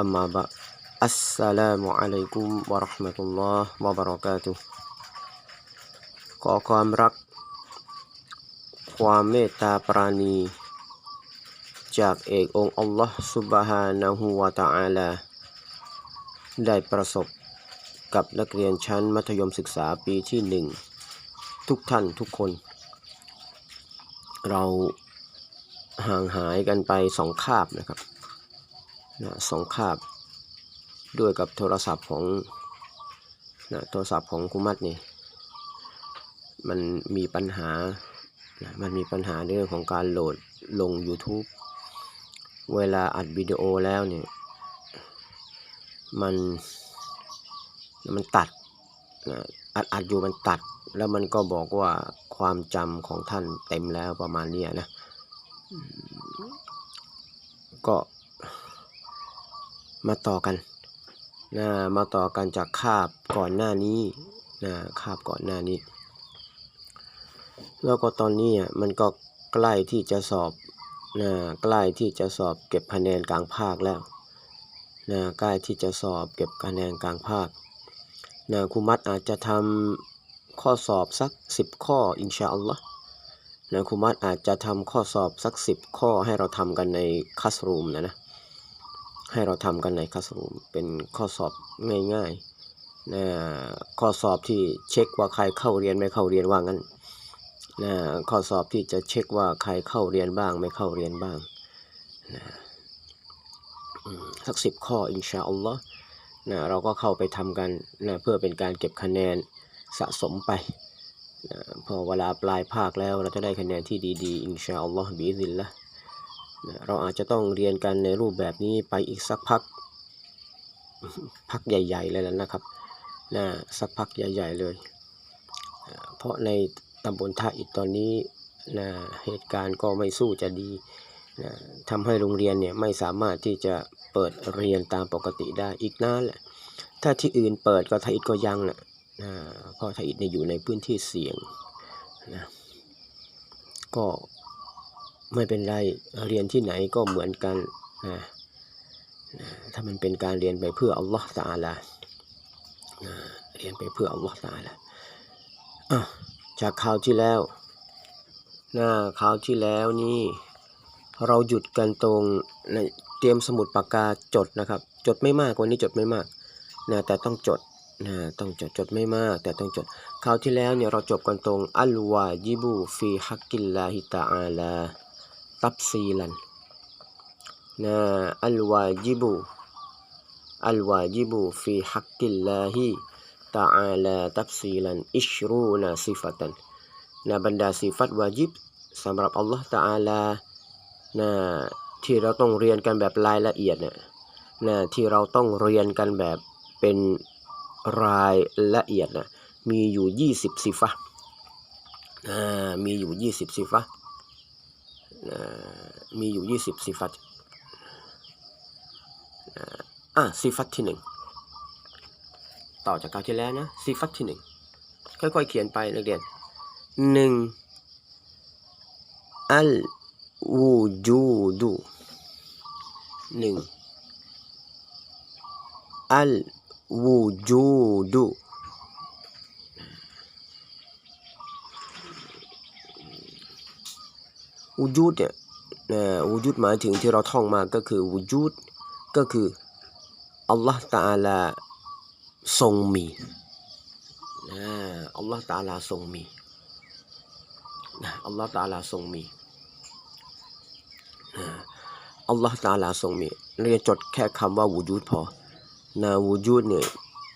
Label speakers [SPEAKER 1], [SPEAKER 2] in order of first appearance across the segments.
[SPEAKER 1] أما بعد السلام عليكم ورحمة الله وبركاته ขอความรัก ความเมตตาปราณี จากเอกองค์อัลลอฮ์ซุบฮานะฮูวะตะอาลา ได้ประสบกับนักเรียนชั้นมัธยมศึกษาปีที่หนึ่ง ทุกท่านทุกคน เราห่างหายกันไปสองคาบนะครับ นะสองคาบด้วยกับโทรศัพท์ของนะโทรศัพท์ของคุมัดนี่มันมีปัญหานะมันมีปัญหาเรื่องของการโหลดลง YouTube เวลาอัดวิดีโอแล้วเนี่ยมันมันตัดนะอัดอัดอยู่มันตัด แล้วมันก็บอกว่าความจำของท่านเต็มแล้วประมาณนี้นะก็ มาต่อกันนะมาต่อกันจากคาบก่อนหน้านี้นะคาบก่อนหน้านี้ แล้วก็ตอนนี้อะมันก็ใกล้ที่จะสอบนะใกล้ที่จะสอบเก็บคะแนนกลางภาคแล้วนะใกล้ที่จะสอบเก็บคะแนนกลางภาคนะครูมัดอาจจะทำข้อสอบสักสิบข้ออินชาอัลลอฮ์นะครูมัดอาจจะทำข้อสอบสักสิบข้อให้เราทำกันในคัสรูมนะนะ ให้เราทำกันในคัสรูมเป็นข้อสอบง่ายๆนะข้อสอบที่เช็คว่าใครเข้าเรียนไม่เข้าเรียนว่างั้นนะข้อสอบที่จะเช็คว่าใครเข้าเรียนบ้างไม่เข้าเรียนบ้างนะสักสิบข้ออินชาอัลลอฮ์นะเราก็เข้าไปทำกันนะเพื่อเป็นการเก็บคะแนนสะสมไปนะพอเวลาปลายภาคแล้วเราจะได้คะแนนที่ดีๆ อินชาอัลลอฮ์บิซิลละ เราอาจจะต้องเรียนกันในรูปแบบนี้ไปอีกสักพัก พักใหญ่ๆเลยแล้วนะครับนะสักพักใหญ่ ๆ เลย เพราะในตำบลท่าอิฐตอนนี้นะเหตุการณ์ก็ไม่สู้จะดีนะทำให้โรงเรียนเนี่ยไม่สามารถที่จะเปิดเรียนตามปกติได้อีกนานแหละถ้าที่อื่นเปิดก็ท่าอิฐก็ยังนะนะเพราะท่าอิฐเนี่ยอยู่ในพื้นที่เสี่ยงนะก็ ไม่เป็นไรเรียนที่ไหนก็เหมือนกันนะถ้ามันเป็นการเรียนไปเพื่ออัลลอฮ์ตาลานะเรียนไปเพื่ออัลลอฮ์ตาลาอะจากคราวที่แล้วนะคราวที่แล้วนี่เราหยุดกันตรงนะเตรียมสมุดปากกาจดนะครับ จดไม่มากวันนี้จดไม่มากนะแต่ต้องจดนะต้องจดจดไม่มาก แต่ต้องจดคราวที่แล้วเนี่ยเราจบกันตรงอัลวาจิบูฟีฮักกิลลาฮิตาอาลา ตับซีลันนะอัลวาจิบูอัลวาจิบูฟีฮักกิลลาฮิตาอาลาตับซีลันอิชรูนาซิฟัตันนะบรรดาสิฟัตวาจิบสำหรับอัลลอฮ์ตาอาลานะที่เราต้องเรียนกันแบบรายละเอียดเนี่ยนะที่เราต้องเรียนกันแบบเป็นรายละเอียดนะมีอยู่ยี่สิบสิฟะนะมีอยู่ยี่สิบสิฟะ มีอยู่ยี่สิบสิฟัตอะสิฟัตที่หนึ่งต่อจากคราวที่แล้วนะสิฟัตที่หนึ่งค่อยๆ เขียนไปนักเรียนหนึ่งอัลวูจูดูหนึ่งอัลวูจูดู วูจูดเนี่ยนะวูจูดหมายถึงที่เราท่องมาก็คือวูจูดก็คืออัลลอฮ์ตาลาทรงมีนะอัลลอฮ์ตาลาทรงมีนะอัลลอฮ์ตาลาทรงมีนะอัลลอฮ์ตาลาทรงมีเราจะจดแค่คำว่าวูจูดพอนะวูจูดเนี่ย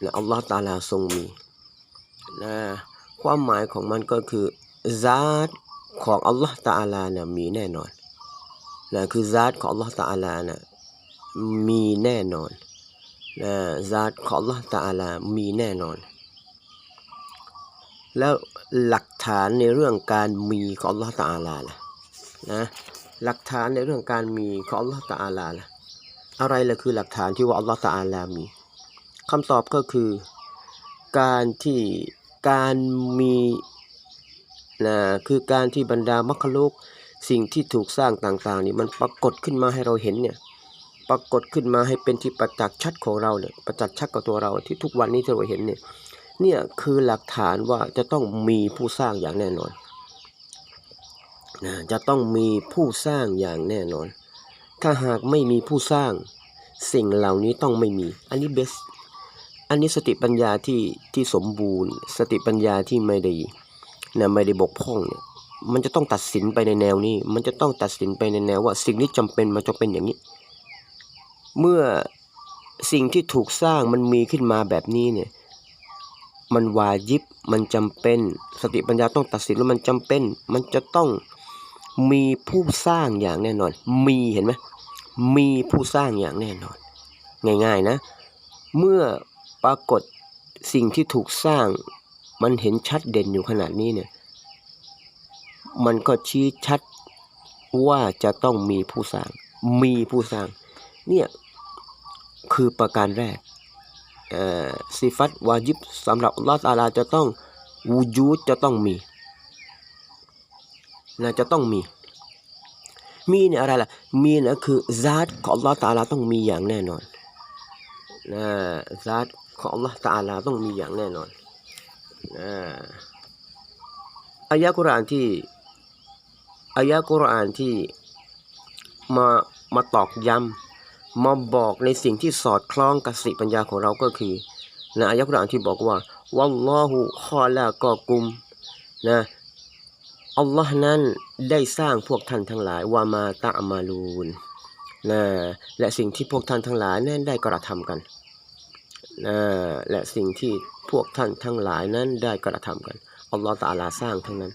[SPEAKER 1] นะอัลลอฮ์ตาอาลาทรงมีนะความหมายของมันก็คือซาต ของอัลลอฮ์ตาอาลาเนี่ยมีแน่นอนนะคือซาตของอัลลอฮ์ตาอาลาเนี่ยมีแน่นอนนะซาตของ Allah ตาอาลามีแน่นอน แล้วหลักฐานในเรื่องการมีของ Allah ตาอาลาล่ะนะหลักฐานในเรื่องการมีของ Allah ตาอาลาล่ะอะไรล่ะคือหลักฐานที่ว่า Allah ตาอาลามีคำตอบก็คือการที่การมี นะคือการที่บรรดามัคคลุกสิ่งที่ถูกสร้างต่างๆนี่มันปรากฏขึ้นมาให้เราเห็นเนี่ยปรากฏขึ้นมาให้เป็นที่ประจักษ์ชัดของเราเนี่ยประจักษ์ชัดกับตัวเราที่ทุกวันนี้ที่เราเห็นเนี่ยเนี่ยคือหลักฐานว่าจะต้องมีผู้สร้างอย่างแน่นอนนะจะต้องมีผู้สร้างอย่างแน่นอน ถ้าหากไม่มีผู้สร้าง สิ่งเหล่านี้ต้องไม่มี อันนี้เบส อันนี้สติปัญญาที่ที่สมบูรณ์ สติปัญญาที่ไม่ได้ นะไม่ได้บกพร่องเนี่ยมันจะต้องตัดสินไปในแนวนี้ มันจะต้องตัดสินไปในแนวว่าสิ่งนี้จำเป็นมันจะเป็นอย่างนี้ เมื่อสิ่งที่ถูกสร้างมันมีขึ้นมาแบบนี้เนี่ย มันวายิบ มันจำเป็น สติปัญญาต้องตัดสินว่ามันจำเป็น มันจะต้องมีผู้สร้างอย่างแน่นอน มีเห็นไหมมีผู้สร้างอย่างแน่นอน ง่าย ๆนะ เมื่อปรากฏสิ่งที่ถูกสร้าง มันเห็นชัดเด่นอยู่ขนาดนี้เนี่ย มันก็ชี้ชัดว่าจะต้องมีผู้สร้าง มีผู้สร้าง เนี่ยคือประการแรกเอ่อสิฟัตวาจิบสำหรับลอฮฺตอาลาจะต้องวูจูดจะต้องมีนะจะต้องมี มีเนี่ยอะไรล่ะ มีนะคือซาตของลอฮฺตอาลาต้องมีอย่างแน่นอนนะซาตของลอฮฺตอาลาต้องมีอย่างแน่นอน อายะกุรอานที่อายะกุรอานที่มามาตอกย้ำมาบอกในสิ่งที่สอดคล้องกับสติปัญญาของเราก็คือนะอายะกุรอานที่บอกว่าวัลลอฮุขอลากอกุมนะอัลลอฮ์นั้นได้สร้างพวกท่านทั้งหลายวามาตะมาลูนนะและสิ่งที่พวกท่านทั้งหลายนั้นได้กระทำกัน นะและสิ่งที่พวกท่านทั้งหลายนั้นได้กระทำกันอัลลอฮ์ตาลาสร้างทั้งนั้น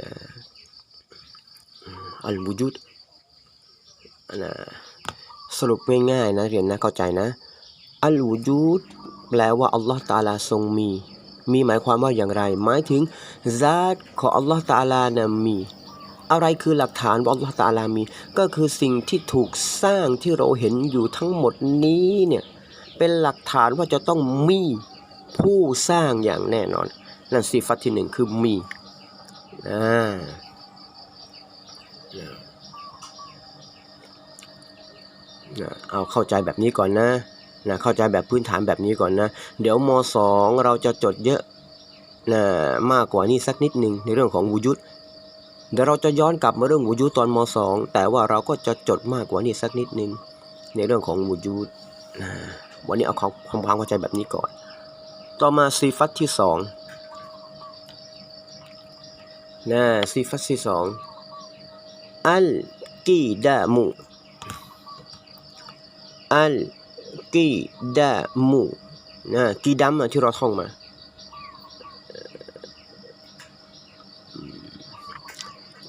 [SPEAKER 1] นะอัลบูจุดนะสรุปง่ายๆนะเรียนนะเข้าใจนะอัลวูจูดแปลว่าอัลลอฮ์ตาลาทรงมี มีหมายความว่าอย่างไร หมายถึงซาตของอัลลอฮ์ตาลานะมี อะไรคือหลักฐานว่าอัลลอฮ์ตาลามี ก็คือสิ่งที่ถูกสร้างที่เราเห็นอยู่ทั้งหมดนี้เนี่ย เป็นหลักฐานว่าจะต้องมีผู้สร้างอย่างแน่นอน นั่นสิฟัตที่หนึ่งคือมีอ่านะเอาเข้าใจแบบนี้ก่อนนะนะเข้าใจแบบพื้นฐานแบบนี้ก่อนนะ เดี๋ยวมสองเราจะจดเยอะนะมากกว่านี้สักนิดหนึ่งในเรื่องของวุยุดเดี๋ยวเราจะย้อนกลับมาเรื่องวุยุดตอนมสองแต่ว่าเราก็จะจดมากกว่านี้สักนิดหนึ่งในเรื่องของวุยุดนะ วันนี้เอาความความเข้าใจแบบนี้ก่อน ต่อมาซีฟัตที่สองนะซีฟัตที่สองอัลกีดามุอัลกีดามูนะกีดัมะที่เราท่องมา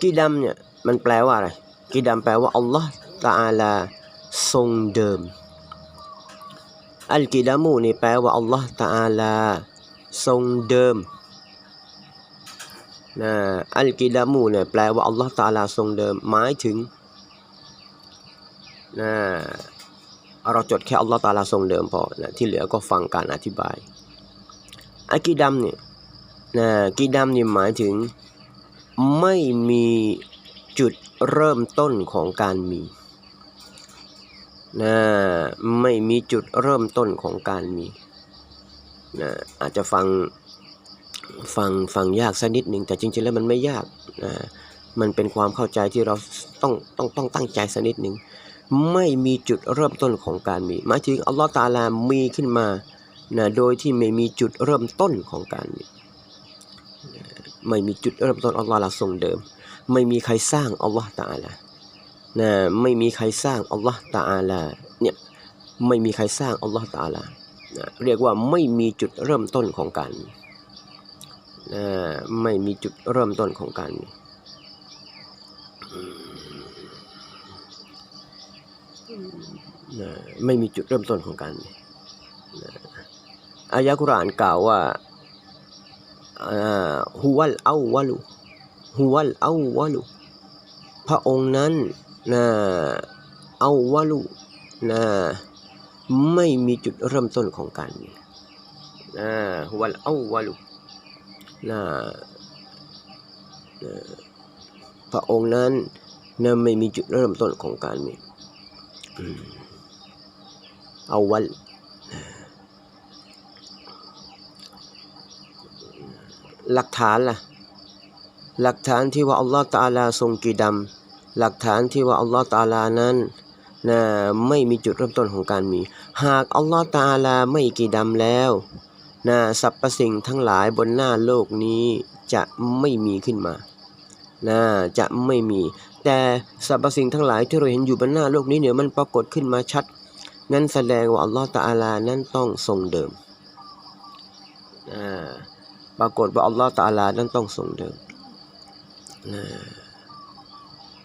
[SPEAKER 1] กีดัมเนี่ยมันแปลว่าอะไรกีดัมแปลว่าอัลลอฮ์ตะอาลาทรงเดิม อัลกีดามูนี่แปลว่าอัลลอฮ์ตะอาลา ทรงเดิมนะอัลกีดามูเนี่ยแปลว่าอัลลอฮ์ตะอาลาทรงเดิม หมายถึงนะเราจดแค่อัลลอฮ์ตาลาทรงเดิมพอนะที่เหลือก็ฟังการอธิบายอากีดัมเนี่ยนะกีดัมนี่หมายถึงไม่มีจุดเริ่มต้นของการมี นะไม่มีจุดเริ่มต้นของการมีนะอาจจะฟังฟังฟังยากสักนิดหนึ่งแต่จริงๆแล้วมันไม่ยากนะมันเป็นความเข้าใจที่เราต้องต้องต้องตั้งใจสักนิดหนึ่งไม่มีจุดเริ่มต้นของการมีหมายถึงอัลลอฮ์ตาลามีขึ้นมานะโดยที่ไม่มีจุดเริ่มต้นของการมีไม่มีจุดเริ่มต้นอัลลอฮ์ละทรงเดิม ไม่มีใครสร้างอัลลอฮ์ตาลา นะไม่มีใครสร้างอัลลอฮ์ตาลาเนี่ยไม่มีใครสร้างอัลลอฮ์ตาลานะเรียกว่าไม่มีจุดเริ่มต้นของการนะไม่มีจุดเริ่มต้นของการนะไม่มีจุดเริ่มต้นของการมีอายะกุรอานกล่าวว่าอ่าฮุวัลเอาวะลุฮุวัลเอาวะลุพระองค์นั้น นะเอาวะลุนะไม่มีจุดเริ่มต้นของการมีนะวัลเอาวะลุนะนะพระองค์นั้นนะไม่มีจุดเริ่มต้นของการมีเอาวัลหลักฐานล่ะ หลักฐานที่ว่าอัลลอฮฺตะอาลาทรงกีดำ หลักฐานที่ว่าอัลลอฮฺตาลานั้นนะไม่มีจุดเริ่มต้นของการมี หากอัลลอฮฺตาลาไม่กี่ดำแล้วนะสรรพสิ่งทั้งหลายบนหน้าโลกนี้จะไม่มีขึ้นมานะจะไม่มี แต่สรรพสิ่งทั้งหลายที่เราเห็นอยู่บนหน้าโลกนี้เนี่ยมันปรากฏขึ้นมาชัด นั้นแสดงว่าอัลลอฮฺตาลานั้นต้องทรงเดิมอ่าปรากฏว่าอัลลอฮฺตาลานั้นต้องทรงเดิมนะ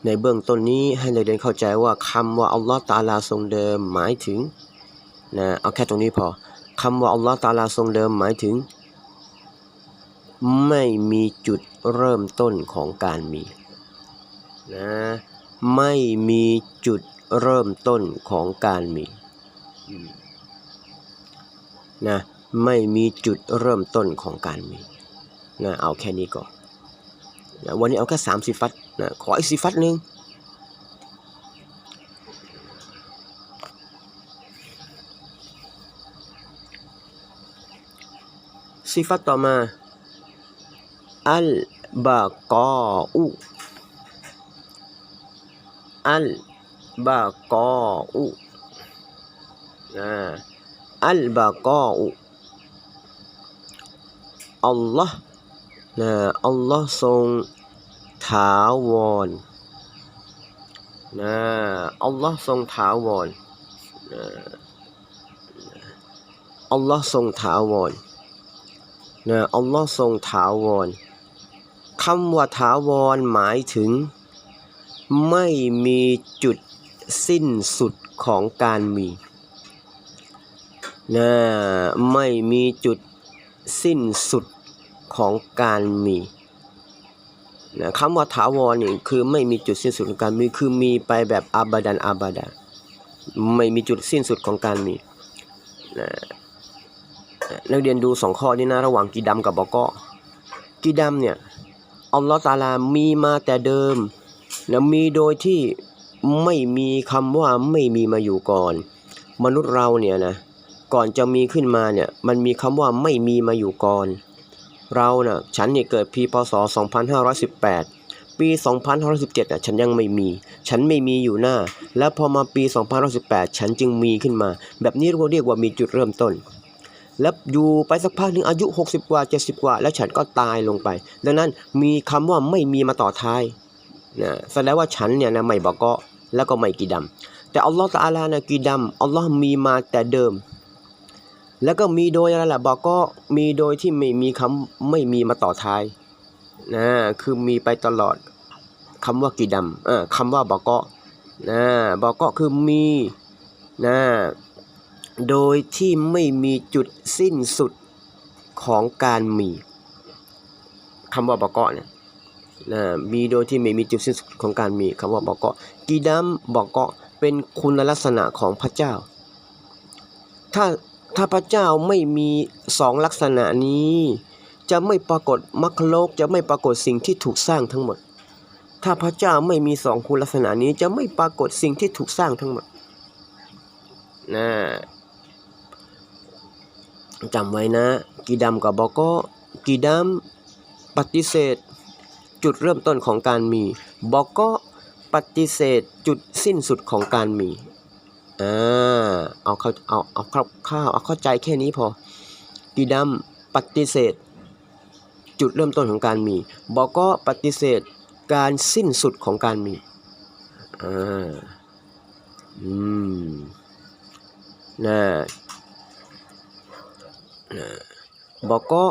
[SPEAKER 1] ในเบื้องต้นนี้ให้เราเรียนเข้าใจว่าคำว่าอัลลอฮฺตาลาทรงเดิมหมายถึงนะเอาแค่ตรงนี้พอคำว่าอัลลอฮฺตาลาทรงเดิมหมายถึง ไม่มีจุดเริ่มต้นของการมีนะไม่มีจุดเริ่มต้นของการมีนะไม่มีจุดเริ่มต้นของการมีนะเอาแค่นี้ก่อนนะวันนี้เอาแค่สามสิฟัต นะขออีกสิฟัตหนึ่งสิฟัตต่อมาอัลบากออุอัลบากออุนะอัลบากออุอัลลอฮ์นะอัลลอฮ์ทรง ถาวรนะอัลลอฮ์ทรงถาวรนะอัลลอฮ์ทรงถาวรนะอัลลอฮ์ทรงถาวรคำว่าถาวรหมายถึง ไม่มีจุดสิ้นสุดของการมีนะไม่มีจุดสิ้นสุดของการมี นะคำว่าถาวรนี่คือไม่มีจุดสิ้นสุดของการมีคือมีไปแบบอาบาดันอาบาดาไม่มีจุดสิ้นสุดของการมีนะนักเรียนดูสองข้อนี้นะระหว่างกีดำกับบอกอกีดำเนี่ยอัลลอฮฺตาลามีมาแต่เดิมนะมีโดยที่ไม่มีคำว่าไม่มีมาอยู่ก่อน มนุษย์เราเนี่ยนะก่อนจะมีขึ้นมาเนี่ยมันมีคำว่าไม่มีมาอยู่ก่อน เราน่ะฉันเนี่ยเกิดปีพศ 2518 ปี 2517อะฉันยังไม่มี ฉันไม่มีอยู่หน้า แล้วพอมาปี 2518 ฉันจึงมีขึ้นมา แบบนี้เราเรียกว่ามีจุดเริ่มต้น แล้วอยู่ไปสักพักหนึ่งอายุ 60 กว่า 70 กว่า แล้วฉันก็ตายลงไป ดังนั้นมีคำว่าไม่มีมาต่อท้ายนะแสดงว่าฉันเนี่ยนะไม่บอกก็แล้วก็ไม่กีดำแต่อัลลอฮฺตะอาลานะกีดำอัลลอฮ์มีมาแต่เดิม แล้วก็มีโดยอะไรล่ะบอกก็มีโดยที่ไม่มีคำไม่มีมาต่อท้ายนะคือมีไปตลอดคำว่ากีดำเออคำว่าบอกก็นะบอกก็คือมีนะโดยที่ไม่มีจุดสิ้นสุดของการมีคำว่าบอกก็เนี่ยนะมีโดยที่ไม่มีจุดสิ้นสุดของการมีคำว่าบอกก็กีดัมบอกก็เป็นคุณลักษณะของพระเจ้า ถ้า ถ้าพระเจ้าไม่มีสองลักษณะนี้ จะไม่ปรากฏมรรคโลกจะไม่ปรากฏสิ่งที่ถูกสร้างทั้งหมด ถ้าพระเจ้าไม่มีสองคุณลักษณะนี้จะไม่ปรากฏสิ่งที่ถูกสร้างทั้งหมดนะจำไว้นะ กีดำกับบอกก็กีดำปฏิเสธ จุดเริ่มต้นของการมี บอกก็ปฏิเสธจุดสิ้นสุดของการมี อ่าเอาเข้าเอาเอาคร่าวๆเอาเข้าใจแค่นี้พอกีดัมปฏิเสธ จุดเริ่มต้นของการมีบอกก็ปฏิเสธการสิ้นสุดของการมีอ่าอืมนะนะบอกก็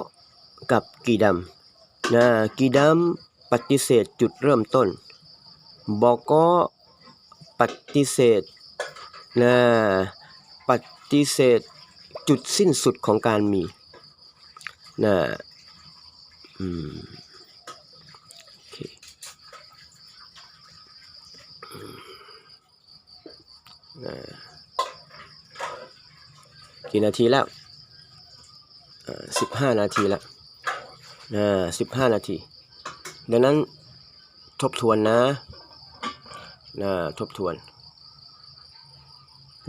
[SPEAKER 1] กับกีดัมนะกีดัมปฏิเสธจุดเริ่มต้นบอกก็ปฏิเสธ นะปฏิเสธจุดสิ้นสุดของการมีนะอืมโอเคอืมนะกี่นาทีแล้วสิบห้านาทีแล้วนะสิบห้านาที ดังนั้นทบทวนนะนะทบทวน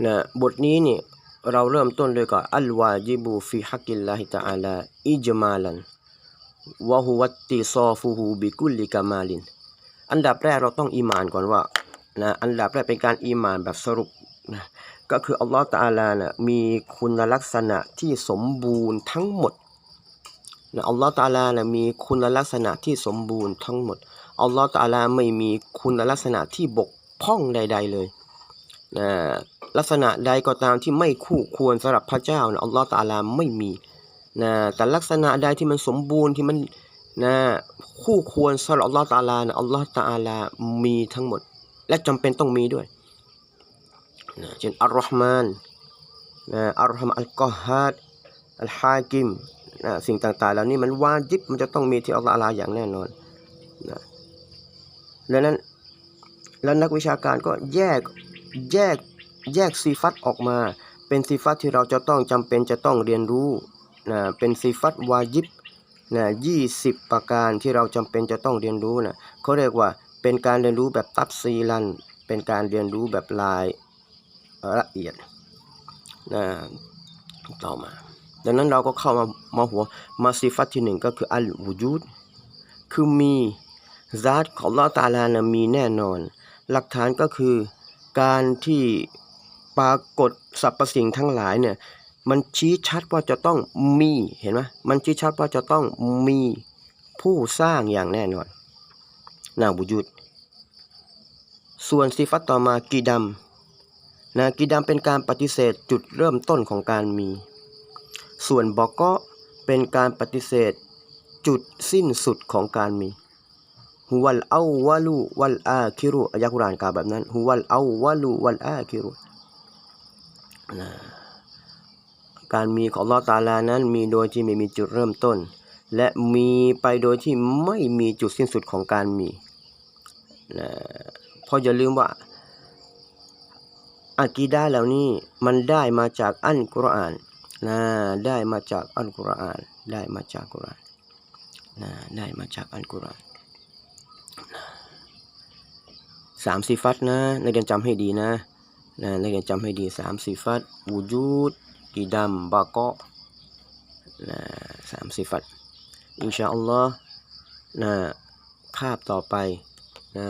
[SPEAKER 1] นะบทนี้นี่เราเริ่มต้นด้วยกับอัลวาจิบูฟิฮักิลลาฮิตะอาลาอิจมาลันวะฮุวัตติซอฟูฮูบิกุลิกามาลิน อันดับแรกเราต้องอีมานก่อนว่านะอันดับแรกเป็นการอีมานแบบสรุปนะก็คืออัลลอฮฺตะอาลานะมีคุณลักษณะที่สมบูรณ์ทั้งหมดนะอัลลอฮฺตะอาลานะมีคุณลักษณะที่สมบูรณ์ทั้งหมดอัลลอฮฺตะอาลาไม่มีคุณลักษณะที่บกพร่องใด ๆ เลย นะลักษณะใดก็ตามที่ไม่คู่ควรสำหรับพระเจ้านะอัลลอฮฺตาลาไม่มีนะแต่ลักษณะใดที่มันสมบูรณ์ที่มันนะคู่ควรสำหรับอัลลอฮฺตาลานะอัลลอฮฺตาลามีทั้งหมด และจำเป็นต้องมีด้วยนะเช่นอัลลอฮ์มานนะอัลลอฮ์มานอัลกอฮาดอัลฮากิมนะสิ่งต่างๆ เหล่านี้มันวาจิบมันจะต้องมีที่อัลลอฮ์อาลาอย่างแน่นอนนะดังนั้นแล้วนักวิชาการก็แยก แยกแยกซีฟัตออกมา เป็นซีฟัตที่เราจะต้องจำเป็นจะต้องเรียนรู้นะเป็นซีฟัตวาจิบนะยี่สิบประการที่เราจำเป็นจะต้องเรียนรู้นะเขาเรียกว่าเป็นการเรียนรู้แบบตับซีลัน เป็นการเรียนรู้แบบลายละเอียดนะต่อมา ดังนั้นเราก็เข้ามามาหัวมาซีฟัตที่หนึ่งก็คืออัลวูจูดคือมีซาตของลอตาลานะมีแน่นอน หลักฐานก็คือ การที่ปรากฏสรรพสิ่งทั้งหลายเนี่ยมันชี้ชัดว่าจะต้องมีเห็นไหมมันชี้ชัดว่าจะต้องมีผู้สร้างอย่างแน่นอนนาบุยุดส่วนสิฟัตต่อมากีดัมนะกีดัมเป็นการปฏิเสธจุดเริ่มต้นของการมี ส่วนบอกก็เป็นการปฏิเสธจุดสิ้นสุดของการมี ฮุวัลเอาวาลูวัลอาคิรุอายะกุรานกล่าวแบบนั้นฮุวัลเอาวาลูวัลอาคิรุนะการมีของลอตาลานั้นมีโดยที่ไม่มีจุดเริ่มต้น และมีไปโดยที่ไม่มีจุดสิ้นสุดของการมีนะเพราะอย่าลืมว่าอากีดาเหล่านี้มันได้มาจากอัลกุรอานนะได้มาจากอัลกุรอาน ได้มาจากกุรอานนะได้มาจากอัลกุรอาน สามสิฟัตนะนักเรียนจำให้ดีนะนะนักเรียนจำให้ดีสามสิฟัตวูจูดกีดัมบากะนะสามสิฟัตอินชาอัลลอฮ์นะคาบต่อไปนะ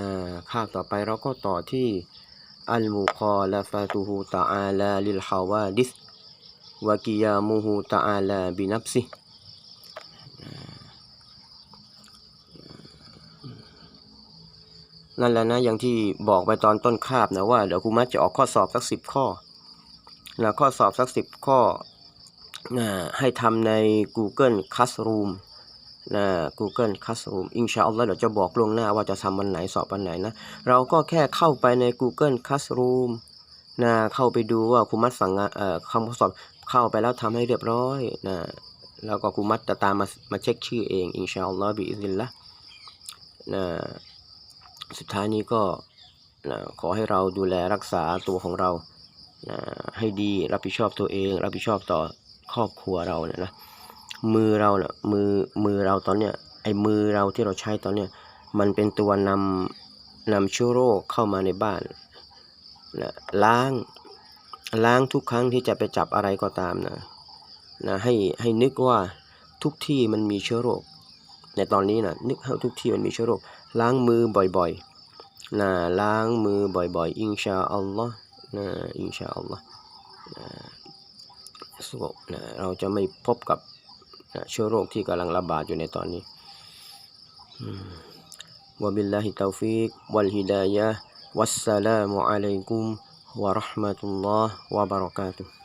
[SPEAKER 1] คาบต่อไปเราก็ต่อที่อัลมุคอลฟาตูฮูตะอาลาลิลฮาวาดิสวะกิยามูฮูตะอาลาบินับซิ นั่นแหละนะอย่างที่บอกไปตอนต้นคาบนะว่าเดี๋ยวครูมัดจะออกข้อสอบสักสิบข้อนะข้อสอบสักสิบข้อนะให้ทำใน Google Classroom นะ Google Classroom อินชาอัลลอฮ์เดี๋ยวจะบอกล่วงหน้าว่าจะทำวันไหนสอบวันไหนนะ เราก็แค่เข้าไปใน Google Classroom นะเข้าไปดูว่าครูมัดสั่งงานเอ่อคำข้อสอบเข้าไปแล้วทำให้เรียบร้อยนะแล้วก็ครูมัดจะตามมามาเช็คชื่อเองอินชาอัลลอฮ์บิอิซิลละนะ สุดท้ายนี้ก็นะขอให้เราดูแลรักษาตัวของเรานะให้ดีรับผิดชอบตัวเอง รับผิดชอบต่อครอบครัวเราเนี่ยนะมือเราเนะ่ยมือมือเราตอนเนี้ยไอ้มือเราที่เราใช้ตอนเนี้ยมันเป็นตัวนำนำเชื้อโรคเข้ามาในบ้านนะล้างล้างทุกครั้งที่จะไปจับอะไรก็ตามนะนะให้ให้นึกว่าทุกที่มันมีเชื้อโรค ในตอนนี้นะนึกให้าทุกที่มันมีเชื้อโรคล้างมือบ่อยๆนะล้างมือบ่อยๆ อินชาอัลลอฮ์นะอินชาอัลลอฮ์นะสุขนะเราจะไม่พบกับนะเชื้อโรคที่กำลังระบาดอยู่ในตอนนี้วะบิลลาฮิตาฟิกวัลฮิดายะวัสสลามุอะลัยกุมวะราะห์มะตุลลอฮ์วะบะเราะกาตุฮ์